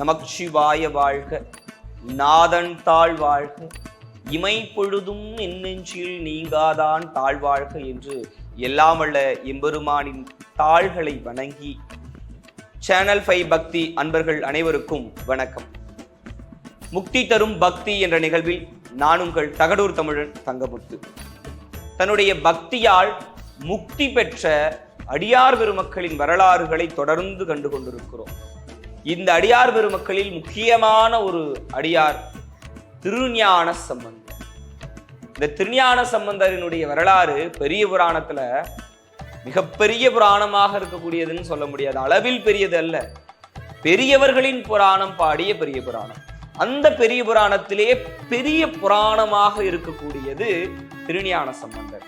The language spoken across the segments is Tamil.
நமச்சிவாய வாழ்க நாதன் தாழ் வாழ்க இமை பொழுதும் என் நெஞ்சில் நீங்காதான் தாழ்வாழ்க என்று எல்லாம் வல்ல எம்பெருமானின் தாள்களை வணங்கி சேனல் ஃபைவ் பக்தி அன்பர்கள் அனைவருக்கும் வணக்கம். முக்தி தரும் பக்தி என்ற நிகழ்வில் நான் உங்கள் தகடூர் தமிழன் தங்கமுத்து. தன்னுடைய பக்தியால் முக்தி பெற்ற அடியார் பெருமக்களின் வரலாறுகளை தொடர்ந்து கண்டு கொண்டிருக்கிறோம். இந்த அடியார் பெருமக்களில் முக்கியமான ஒரு அடியார் திருஞான சம்பந்தர். இந்த திருஞான சம்பந்தரினுடைய வரலாறு பெரிய புராணத்துல மிகப்பெரிய புராணமாக இருக்கக்கூடியதுன்னு சொல்ல முடியாது. அளவில் பெரியது அல்ல. பெரியவர்களின் புராணம் பாடிய பெரிய புராணம். அந்த பெரிய புராணத்திலே பெரிய புராணமாக இருக்கக்கூடியது திருஞான சம்பந்தர்.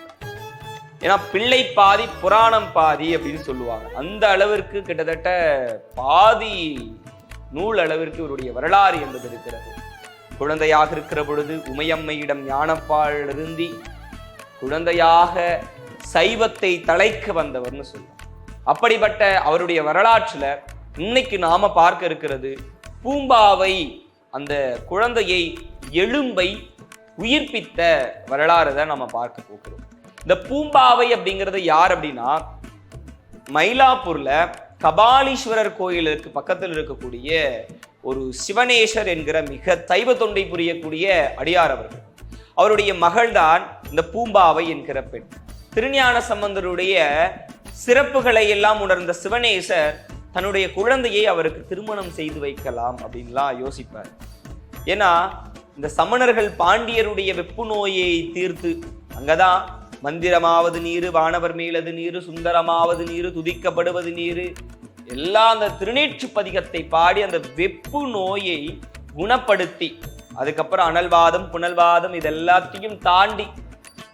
ஏன்னா பிள்ளை பாதி புராணம் பாதி அப்படின்னு சொல்லுவாங்க. அந்த அளவிற்கு கிட்டத்தட்ட பாதி நூல் அளவிற்கு இவருடைய வரலாறு என்பது இருக்கிறது. குழந்தையாக இருக்கிற பொழுது உமையம்மையிடம் ஞானப்பால் இருந்தி குழந்தையாக சைவத்தை தலைக்க வந்தவர்னு சொல்லுவோம் அப்படிப்பட்ட அவருடைய வரலாற்றில் இன்னைக்கு நாம பார்க்க இருக்கிறது பூம்பாவை அந்த குழந்தையை எலும்பை உயிர்ப்பித்த வரலாறு தான் நம்ம பார்க்க போகிறோம். இந்த பூம்பாவை அப்படிங்கிறது யார் அப்படின்னா மயிலாப்பூர்ல கபாலீஸ்வரர் கோயிலுக்கு பக்கத்தில் இருக்கக்கூடிய ஒரு சிவனேசர் என்கிற மிக தைவ தொண்டை புரியக்கூடிய அடியார் அவர்கள். அவருடைய மகள்தான் இந்த பூம்பாவை என்கிற பெண். திருஞான சம்பந்தருடைய சிறப்புகளை எல்லாம் உணர்ந்த சிவனேசர் தன்னுடைய குழந்தையை அவருக்கு திருமணம் செய்து வைக்கலாம் அப்படின்லாம் யோசிப்பார். ஏன்னா இந்த சமணர்கள் பாண்டியருடைய வெப்பு நோயை தீர்த்து அங்கதான் மந்திரமாவது நீரு வானவர் மீளது நீரு சுந்தரமாவது நீரு துதிக்கப்படுவது நீரு. எல்லா அந்த திருநீற்று பதிகத்தை பாடி அந்த வெப்பு நோயை குணப்படுத்தி அதுக்கப்புறம் அனல்வாதம் புனல்வாதம் இது எல்லாத்தையும் தாண்டி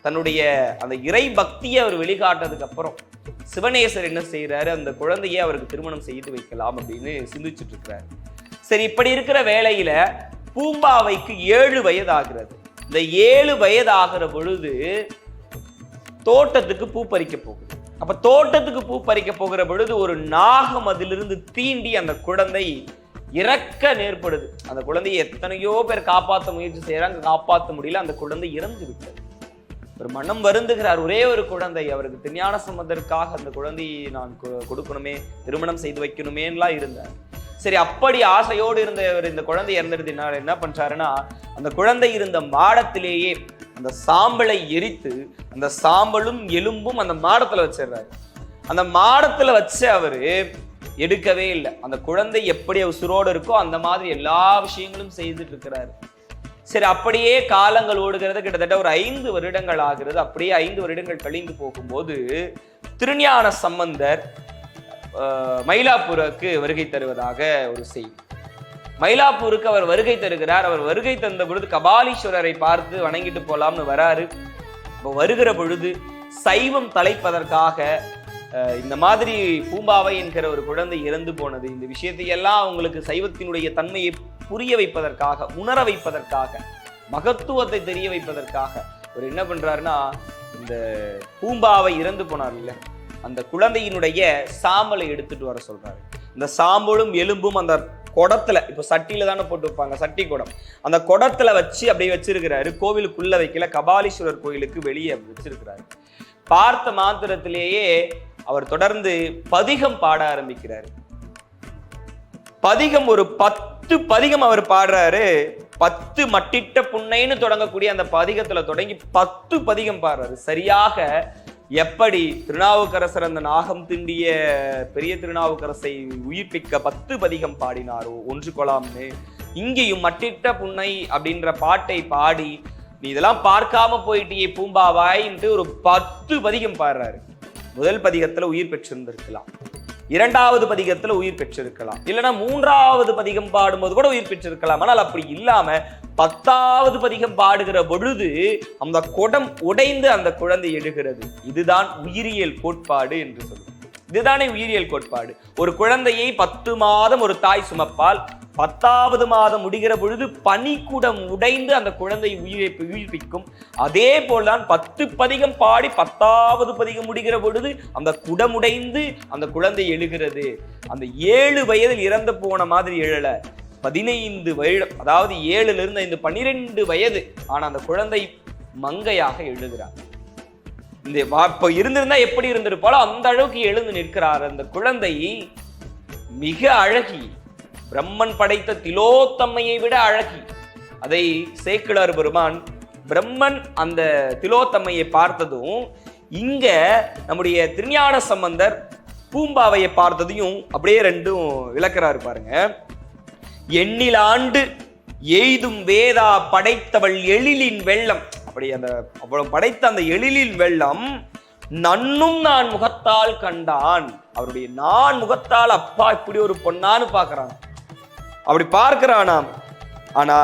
தன்னுடைய அந்த இறை பக்தியை அவர் வெளிக்காட்டதுக்கு அப்புறம் சிவனேசர் என்ன செய்யறாரு அந்த குழந்தையை அவருக்கு திருமணம் செய்து வைக்கலாம் அப்படின்னு சிந்திச்சுட்டு இருக்கிறாரு சரி இப்படி இருக்கிற வேளையில பூம்பாவைக்கு ஏழு வயது ஆகிறது இந்த ஏழு வயது ஆகிற பொழுது தோட்டத்துக்கு பூ பறிக்க போகுது. அப்ப தோட்டத்துக்கு பூ பறிக்க போகிற பொழுது ஒரு நாகம் அதிலிருந்து தீண்டி அந்த குழந்தை இறக்க நேர்படுது. அந்த குழந்தையை எத்தனையோ பேர் காப்பாற்ற முயற்சி செய்யறாங்க காப்பாற்ற முடியல அந்த குழந்தை இறந்து விட்டது. ஒரு மனம் வருந்துகிறார் ஒரே ஒரு குழந்தை அவருக்கு திருஞான சம்பந்தருக்காக அந்த குழந்தையை நான் கொ- கொடுக்கணுமே திருமணம் செய்து வைக்கணுமேலாம் இருந்தார். சரி அப்படி ஆசையோடு இருந்த இந்த குழந்தை இறந்துடுதுனால என்ன பண்றாருன்னா அந்த குழந்தை இருந்த மாடத்திலேயே அந்த சாம்பலை எரித்து அந்த சாம்பலும் எலும்பும் அந்த மாடத்தில் வச்சிடுறாரு. அந்த மாடத்தில் வச்சு அவர் எடுக்கவே இல்லை. அந்த குழந்தை எப்படி உசுரோடு இருக்கோ அந்த மாதிரி எல்லா விஷயங்களும் செய்துட்டு இருக்கிறாரு. சரி அப்படியே காலங்கள் ஓடுகிறது. கிட்டத்தட்ட ஒரு ஐந்து வருடங்கள் ஆகிறது. அப்படியே ஐந்து வருடங்கள் கழிந்து போகும்போது திருஞான சம்பந்தர் அஹ், மயிலாப்பூருக்கு வருகை தருவதாக ஒரு செய்தி. மயிலாப்பூருக்கு அவர் வருகை தருகிறார். அவர் வருகை தந்த பொழுது கபாலீஸ்வரரை பார்த்து வணங்கிட்டு போலாம்னு வராரு. இப்போ வருகிற பொழுது சைவம் தலைப்பதற்காக இந்த மாதிரி பூம்பாவை என்கிற ஒரு குழந்தை இறந்து போனது. இந்த விஷயத்தை எல்லாம் அவங்களுக்கு சைவத்தினுடைய தன்மையை புரிய வைப்பதற்காக உணர வைப்பதற்காக மகத்துவத்தை தெரிய வைப்பதற்காக அவர் என்ன பண்றாருன்னா இந்த பூம்பாவை இறந்து போனார் இல்லை. அந்த குழந்தையினுடைய சாம்பலை எடுத்துட்டு வர சொல்றாரு. இந்த சாம்பலும் எலும்பும் அந்த குடத்துல இப்போ சட்டியில தானே போட்டு வைப்பாங்க சட்டி குடம். அந்த குடத்துல வச்சு அப்படியே வச்சிருக்கிறாரு. கோவிலுக்குள்ள வைக்கல கபாலீஸ்வரர் கோயிலுக்கு வெளியே வச்சிருக்கிறாரு. பார்த்த மாத்திரத்திலேயே அவர் தொடர்ந்து பதிகம் பாட ஆரம்பிக்கிறார். பதிகம் ஒரு பத்து பதிகம் அவர் பாடுறாரு. பத்து மட்டிட்ட புன்னைன்னு தொடங்கக்கூடிய அந்த பதிகத்துல தொடங்கி பத்து பதிகம் பாடுறாரு. சரியாக எப்படி திருநாவுக்கரசர் அந்த நாகம் திண்டிய பெரிய திருநாவுக்கரசை உயிர்ப்பிக்க பத்து பதிகம் பாடினாரோ ஒன்று கொலாம்னு இங்கேயும் மட்டிட்ட புன்னை அப்படின்ற பாட்டை பாடி நீ இதெல்லாம் பார்க்காம போயிட்டியே பூம்பாவாயின்ட்டு ஒரு பத்து பதிகம் பாடுறாரு. முதல் பதிகத்துல உயிர் பெற்றிருந்திருக்கலாம். இரண்டாவது பதிகத்துல உயிர் பெற்றிருக்கலாம். இல்லைன்னா மூன்றாவது பதிகம் பாடும்போது கூட உயிர் பெற்றிருக்கலாம். ஆனால் அப்படி இல்லாம பத்தாவது பதிகம் பாடுகிற பொழுது அந்த குடம் உடைந்து அந்த குழந்தை எழுகிறது. இதுதான் உயிரியல் கோட்பாடு என்று சொல்லுவோம். இதுதானே உயிரியல் கோட்பாடு. ஒரு குழந்தையை பத்து மாதம் ஒரு தாய் சுமப்பால் பத்தாவது மாதம் முடிகிற பொழுது பனிக்குடம் உடைந்து அந்த குழந்தை உயிரை உயிர்ப்பிக்கும் அதே போல்தான் பத்து பதிகம் பாடி பத்தாவது பதிகம் முடிகிற பொழுது அந்த குடம் உடைந்து அந்த குழந்தை எழுகிறது. அந்த ஏழு வயதில் இறந்து போன மாதிரி எழல. பதினைந்து வருடம் அதாவது ஏழுல இருந்து ஐந்து பன்னிரெண்டு வயது ஆனா அந்த குழந்தை மங்கையாக எழுகிறார். இந்த வா- இப்ப இருந்திருந்தா எப்படி இருந்திருப்பாலோ அந்த அளவுக்கு எழுந்து நிற்கிறார். அந்த குழந்தை மிக அழகி பிரம்மன் படைத்த திலோத்தம்மையை விட அழகி. அதை சேக்கிழார் பெருமான் பிரம்மன் அந்த திலோத்தம்மையை பார்த்ததும் இங்க நம்முடைய திருஞான சம்பந்தர் பூம்பாவையை பார்த்ததையும் அப்படியே ரெண்டும் விளக்குறாரு பாருங்க. எண்ணிலாண்டு எய்தும் வேதா படைத்தவள் எழிலின் வெள்ளம். அப்படி அந்த அவ்வளவு படைத்த அந்த எழிலின் வெள்ளம் நன்னும் நான் முகத்தால் கண்டான். அவருடைய நான் முகத்தால் அப்பா இப்படி ஒரு பொண்ணான்னு பாக்குறான் அப்படி பார்க்கிறானாம் ஆனா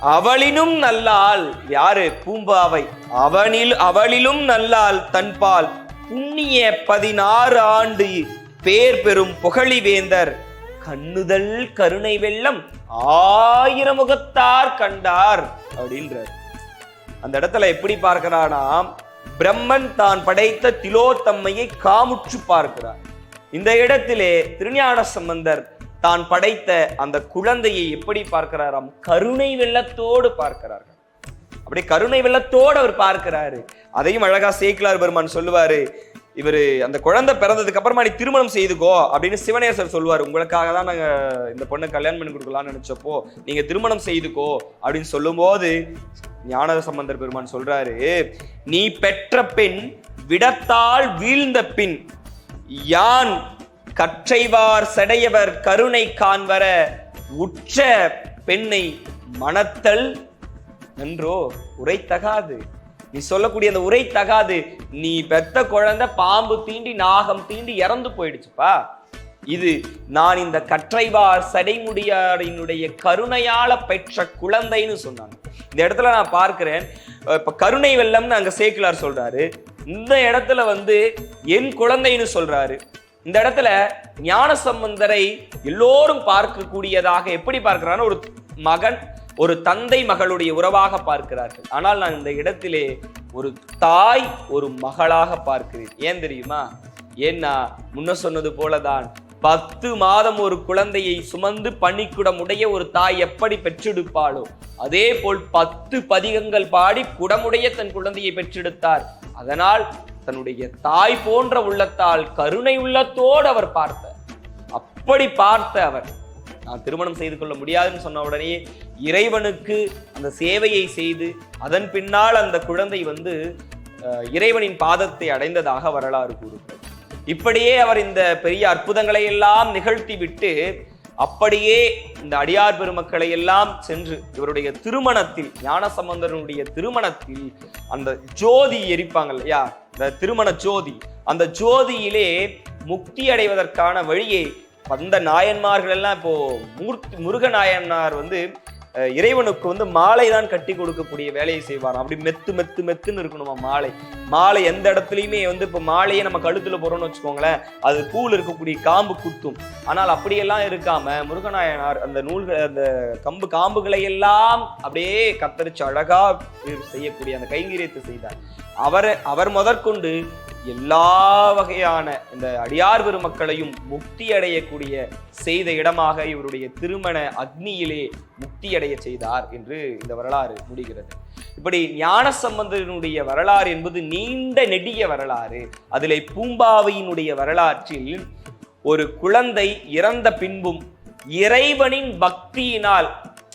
அவளினும் நல்லாள் யாரு? பூம்பாவை. அவனில் அவளிலும் நல்லாள் தன்பால் புண்ணிய பதினாறு ஆண்டு பேர் பெறும் புகழிவேந்தர். கண்ணுதல் கருணை வெள்ளம் ஆயிரம் முகத்தார் கண்டார் அப்படின்றார். அந்த இடத்துல எப்படி பார்க்கிறானா? பிரம்மன் தான் படைத்த திலோத்தம்மையை காமுற்று பார்க்கிறார். இந்த இடத்திலே திருஞான சம்பந்தர் தான் படைத்த அந்த குழந்தையை எப்படி பார்க்கிறாராம்? கருணை வெள்ளத்தோடு பார்க்கிறார்கள். அப்படி கருணை வெள்ளத்தோடு அவர் பார்க்கிறாரு. அதையும் அழகா சேக்கிலார் பெருமான் சொல்லுவாரு. இவர் அந்த குழந்தை பிறந்ததுக்கு அப்புறமா நீ திருமணம் செய்துக்கோ அப்படின்னு சிவனேசர் சொல்லுவார். உங்களுக்காக தான் நாங்கள் இந்த பொண்ணை கல்யாணம் பண்ணி கொடுக்கலாம்னு நினைச்சப்போ நீங்க திருமணம் செய்துக்கோ அப்படின்னு சொல்லும்போது ஞான சம்பந்தர் பெருமான் சொல்றாரு நீ பெற்ற பெண் விடத்தால் வீழ்ந்த பின் யான் கற்றைவார் செடையவர் கருணை காண்வர உற்ற பெண்ணை மணத்தல் நன்றோ உரைத்தகாது. நீ சொல்லக்கூடிய அந்த உரை தகாது நீ பெத்த குழந்தை பாம்பு தீண்டி நாகம் தீண்டி இறந்து போயிடுச்சுப்பா. இது நான் இந்த கற்றைவார் சடைமுடியாரினுடைய கருணையால பெற்ற குழந்தைன்னு சொன்னாங்க. இந்த இடத்துல நான் பார்க்கிறேன். இப்ப கருணை வெள்ளம்னு அங்க சேக்கிலார் சொல்றாரு. இந்த இடத்துல வந்து என் குழந்தைன்னு சொல்றாரு. இந்த இடத்துல ஞான சம்பந்தரை எல்லோரும் பார்க்கக்கூடியதாக எப்படி பார்க்கிறான்னு ஒரு மகன் ஒரு தந்தை மகளுடைய உறவாக பார்க்கிறார்கள். ஆனால் நான் இந்த இடத்திலே ஒரு தாய் ஒரு மகளாக பார்க்கிறேன். ஏன் தெரியுமா? ஏன்னா முன்ன சொன்னது போலதான் பத்து மாதம் ஒரு குழந்தையை சுமந்து பணிக்குடம் உடைய ஒரு தாய் எப்படி பெற்றெடுப்பாளோ அதே போல் பத்து பதிகங்கள் பாடி குடமுடைய தன் குழந்தையை பெற்றெடுத்தார். அதனால் தன்னுடைய தாய் போன்ற உள்ளத்தால் கருணை உள்ளத்தோடு அவர் பார்த்த. அப்படி பார்த்த அவர். நான் திருமணம் செய்து கொள்ள முடியாதுன்னு சொன்ன உடனே இறைவனுக்கு அந்த சேவையை செய்து அதன் பின்னால் அந்த குழந்தை வந்து அஹ், இறைவனின் பாதத்தை அடைந்ததாக வரலாறு கூறுகிறது. இப்படியே அவர் இந்த பெரிய அற்புதங்களை எல்லாம் நிகழ்த்தி விட்டு அப்படியே இந்த அடியார் பெருமக்களை எல்லாம் சென்று இவருடைய திருமணத்தில் ஞானசம்பந்தனுடைய திருமணத்தில் அந்த ஜோதி எரிப்பாங்க இல்லையா? இந்த திருமண ஜோதி. அந்த ஜோதியிலே முக்தி அடைவதற்கான வழியை வந்த நாயன்மார்கள் எல்லாம் இப்போ மூர்த்தி முருக நாயன்மார் வந்து இறைவனுக்கு வந்து மாலை தான் கட்டி கொடுக்கக்கூடிய வேலையை செய்வாராம். அப்படி மெத்து மெத்து மெத்துன்னு இருக்கணுமா மாலை? மாலை எந்த இடத்துலையுமே வந்து இப்போ மாலையை நம்ம கழுத்தில் போகிறோம்னு வச்சுக்கோங்களேன் அது பூவில் இருக்கக்கூடிய காம்பு குத்தும். ஆனால் அப்படியெல்லாம் இருக்காம முருகநாயனார் அந்த நூல்கள் அந்த கம்பு காம்புகளை எல்லாம் அப்படியே கத்தரிச்சு அழகா செய்யக்கூடிய அந்த கைங்கரியத்தை செய்தார். அவர் அவர் முதற்கொண்டு எல்லா வகையான இந்த அடியார் பெருமக்களையும் முக்தி அடையக்கூடிய செய்த இடமாக இவருடைய திருமண அக்னியிலே முக்தி அடைய செய்தார் என்று இந்த வரலாறு முடிகிறது. இப்படி ஞான சம்பந்தனுடைய வரலாறு என்பது நீண்ட நெடிய வரலாறு. அதிலே பூம்பாவையினுடைய வரலாற்றில் ஒரு குழந்தை இறந்த பின்பும் இறைவனின் பக்தியினால்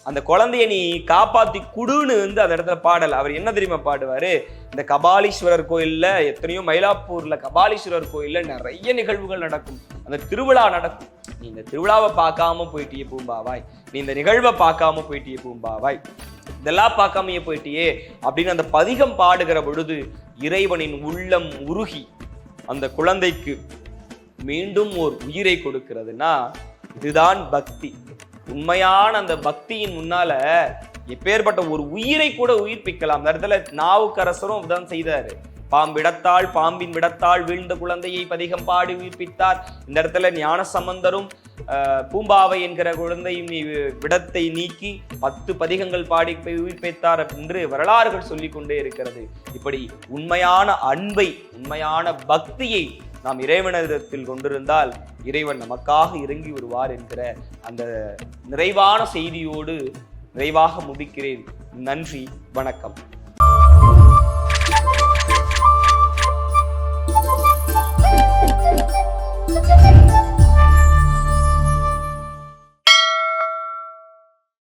அந்த குழந்தைய நீ காப்பாத்தி குடுன்னு வந்து அந்த இடத்துல பாடல். அவர் என்ன தெரியுமா பாடுவாரு? இந்த கபாலீஸ்வரர் கோயில்ல எத்தனையோ மயிலாப்பூர்ல கபாலீஸ்வரர் கோயில்ல நிறைய நிகழ்வுகள் நடக்கும். அந்த திருவிழா நடக்கும். நீ இந்த திருவிழாவை பார்க்காம போயிட்டியே பூம்பாவாய் நீ இந்த நிகழ்வை பார்க்காம போயிட்டியே பூம்பாவாய் இதெல்லாம் பார்க்காமயே போயிட்டியே அப்படின்னு அந்த பதிகம் பாடுகிற பொழுது இறைவனின் உள்ளம் உருகி அந்த குழந்தைக்கு மீண்டும் ஒரு உயிரை கொடுக்கிறதுனா இதுதான் பக்தி. உண்மையான அந்த பக்தியின் முன்னால எப்பேற்பட்ட ஒரு உயிரை கூட உயிர்ப்பிக்கலாம். அந்த இடத்துல நாவுக்கரசரும் அப்படிதான் செய்தாரு. பாம்பிடத்தாள் பாம்பின் விடத்தாள் வீழ்ந்த குழந்தையை பதிகம் பாடி உயிர்ப்பித்தார். இந்த இடத்துல ஞான சம்பந்தரும் பூம்பாவை என்கிற குழந்தையின் நீ விடத்தை நீக்கி பத்து பதிகங்கள் பாடி போய் உயிர்ப்பித்தார் என்று வரலாறுகள் சொல்லிக்கொண்டே இருக்கிறது. இப்படி உண்மையான அன்பை உண்மையான பக்தியை நாம் இறைவனிடத்தில் கொண்டிருந்தால் இறைவன் நமக்காக இறங்கி வருவார் என்கிற அந்த நிறைவான செய்தியோடு நிறைவாக முடிக்கிறேன். நன்றி வணக்கம்.